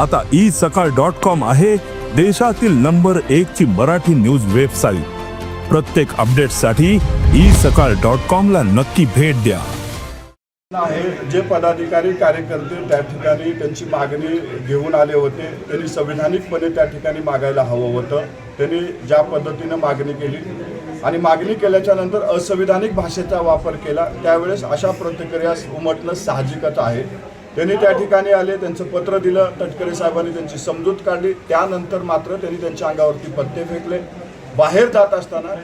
आता ई सकाळ dot com आहे देशातील नंबर एक ची मराठी न्यूज वेबसाईट. प्रत्येक अपडेटसाठी ई सकाळ डॉट कॉम ला नक्की भेट द्या. आहे जे पदाधिकारी कार्यकर्ते त्या ठिकाणी त्यांची मागणी घेऊन आले होते त्यांनी संविधानिकपणे त्या ठिकाणी मागायला हवं होतं. त्यांनी ज्या पद्धतीनं मागणी केली आणि मागणी केल्याच्यानंतर असंविधानिक भाषेचा वापर केला त्यावेळेस अशा प्रतिक्रिया उमटणं साहजिकच आहे. त्यांनी त्या ठिकाणी आले त्यांचं पत्र दिलं तटकरे साहेबांनी त्यांची समजूत काढली. त्यानंतर मात्र त्यांनी त्यांच्या अंगावरती पत्ते फेकले. बाहेर जात असताना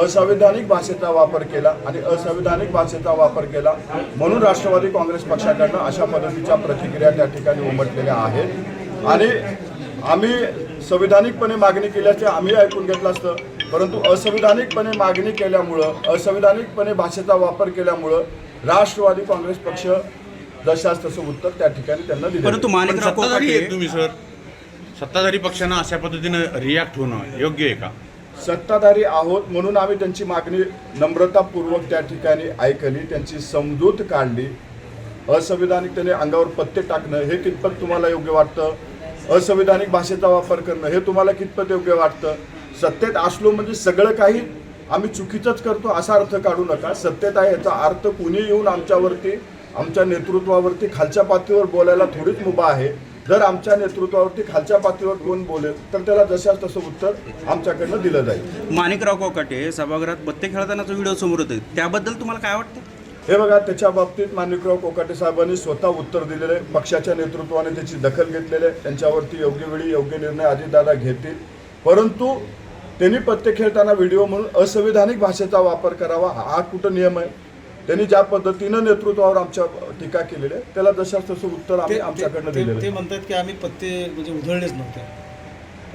असंविधानिक भाषेचा वापर केला आणि असंविधानिक भाषेचा वापर केला म्हणून राष्ट्रवादी काँग्रेस पक्षाकडनं अशा पद्धतीच्या प्रतिक्रिया त्या ठिकाणी उमटलेल्या आहेत. आणि आम्ही संविधानिकपणे मागणी केल्याचे आम्ही ऐकून घेतलं असतं परंतु असंविधानिकपणे मागणी केल्यामुळं असंविधानिकपणे भाषेचा वापर केल्यामुळं राष्ट्रवादी काँग्रेस पक्ष जशास तसं उत्तर त्या ठिकाणी त्यांना दिलं परंतु माणिकराव सत्ताधारी कोकाटे आहेत तुम्ही सर. सत्ताधारी पक्षानं अशा पद्धतीनं रिॲक्ट होणं योग्य आहे का? सत्ताधारी आहोत म्हणून आम्ही त्यांची मागणी नम्रतापूर्वक त्या ठिकाणी ऐकली त्यांची समजूत काढली. असंविधानिक त्याने अंगावर पत्ते टाकणं हे कितपत तुम्हाला योग्य वाटतं? असंविधानिक भाषेचा वापर करणं हे तुम्हाला कितपत योग्य वाटतं? सत्तेत असलो म्हणजे सगळं काही आम्ही चुकीचंच करतो असा अर्थ काढू नका. सत्तेत आहे याचा अर्थ कुणी येऊन आमच्यावरती आमच्या नेतृत्वावरती खालच्या पातळीवर बोलायला थोडीच मुभा आहे. जर आमच्या नेतृत्वावरती खालच्या पातळीवर कोण बोलेल तर त्याला जशास तसं उत्तर आमच्याकडनं दिलं जाईल. माणिकराव कोकाटे सभागृहात बत्ते खेळतानाचा व्हिडिओ समोर होते त्याबद्दल तुम्हाला काय वाटतं? हे बघा त्याच्या बाबतीत माणिकराव कोकाटे साहेबांनी स्वतः उत्तर दिलेलं आहे. पक्षाच्या नेतृत्वाने त्याची दखल घेतलेली आहे. त्यांच्यावरती योग्य वेळी योग्य निर्णय अजितदादा घेतील. परंतु त्यांनी पत्ते खेळताना व्हिडिओ म्हणून असंविधानिक भाषेचा वापर करावा हा कुठं नियम आहे? त्यांनी ज्या पद्धतीनं नेतृत्वावर आमच्या टीका केलेली आहे त्याला जशास तसं उत्तर आम्ही ते- आमच्याकडनं ते- दिलेलं ते आहे म्हणतात की आम्ही पत्ते म्हणजे उधळलेच नव्हते.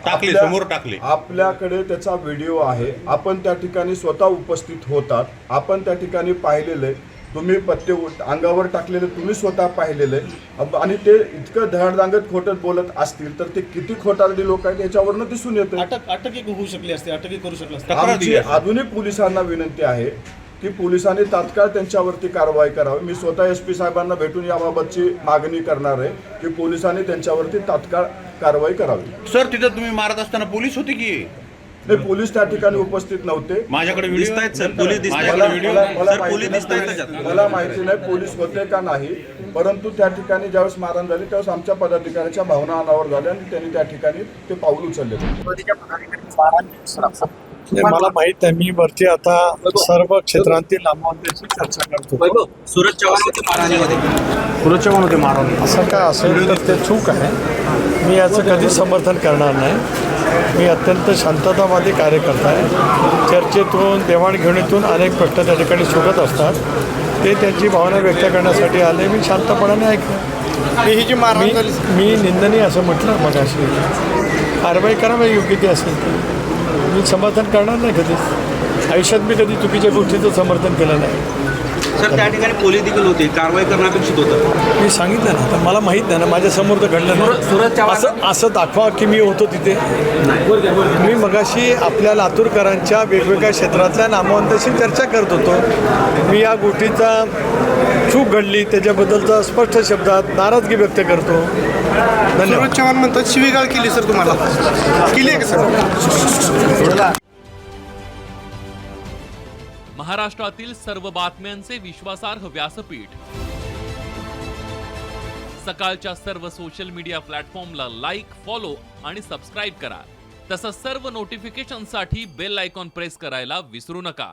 टाकले आपल्या- समोर टाकले. आपल्याकडे त्याचा व्हिडिओ आहे. आपण त्या ठिकाणी स्वतः उपस्थित होतात. आपण त्या ठिकाणी पाहिलेलं आहे. तुम्ही पत्ते उट- अंगावर टाकलेले तुम्ही स्वतः पाहिलेलं अब- आणि ते इतकं धडधांगत खोटं बोलत असतील तर ते किती खोटारडी लोक आहेत याच्यावरनं दिसून येतं अटक अटकही होऊ शकली असते अटकही करू शकले असते. तक्रार आमची दिली असती. आधुनिक पोलिसांना विनंती आहे की पोलिसांनी तात्काळ त्यांच्यावरती कारवाई करावी. मी स्वतः एस पी साहेबांना भेटून याबाबतची मागणी करणार आहे की पोलिसांनी त्यांच्यावरती तात्काळ कारवाई करावी. सर तिथं तुम्ही मारत असताना पोलीस होते की? नाही पोलीस त्या ठिकाणी उपस्थित नव्हते. माझ्याकडे व्हिडिओ दिसतायत सर. पोलीस दिसतायत. माझ्याकडे मला- व्हिडिओ मला- मला सर, माहिती पोलीस नाही, दिसतायत पोलीस- त्याच्यात. मला माहिती नाही पोलीस होते का नाही. परंतु त्या ठिकाणी ज्यावेळेस मारहाण झाली त्यावेळेस आमच्या पदाधिकाऱ्याच्या भावना अनावर झाल्या आणि त्यांनी त्या ठिकाणी ते पाऊल उचलले. मला माहीत आहे मी वरती आता सर्व क्षेत्रांतील नामवंतांशी चर्चा करतो. सुरज चव्हाण होते असं काय असेल तर ते चूक आहे. मी याचं कधीच समर्थन करणार नाही. मी अत्यंत शांततावादी कार्यकर्ता आहे. चर्चेतून देवाणघेवाणीतून अनेक प्रश्न त्या ठिकाणी सुटत असतात. ते त्यांची भावना व्यक्त करण्यासाठी आले. मी शांतपणाने ऐकलं. ही जी मारहाण मी झाली मी निंदनीय असं म्हटलं मग अशी कारवाई करा मग योग्य ती असेल ती मी समर्थन करणार नाही कधीच आयुष्यात मी कधी चुकीच्या गोष्टीचं समर्थन केलं नाही. सर त्या ठिकाणी पोलीस देखील होते. कारवाई करणं अपेक्षित होतं. मी सांगितलं ना तर मला माहीत नाही ना माझ्यासमोर तर घडलं नाही. असं असं दाखवा की मी होतो तिथे. मी मगाशी आपल्या लातूरकरांच्या वेगवेगळ्या क्षेत्रातल्या नामवंताशी चर्चा करत होतो. मी या गोष्टीचा चूक घडली त्याच्याबद्दलचा स्पष्ट शब्दात नाराजगी व्यक्त करतो. धन्यवाद. सुरज चव्हाण म्हणतात शिवीगाळ केली सर तुम्हाला. केली आहे का सर? महाराष्ट्रातील सर्व बातम्यांचे विश्वासार्ह व्यासपीठ. सकाळच्या सर्व सोशल मीडिया प्लॅटफॉर्मला लाईक फॉलो आणि सबस्क्राईब करा. तसंच सर्व नोटिफिकेशनसाठी बेल आयकॉन प्रेस करायला विसरू नका.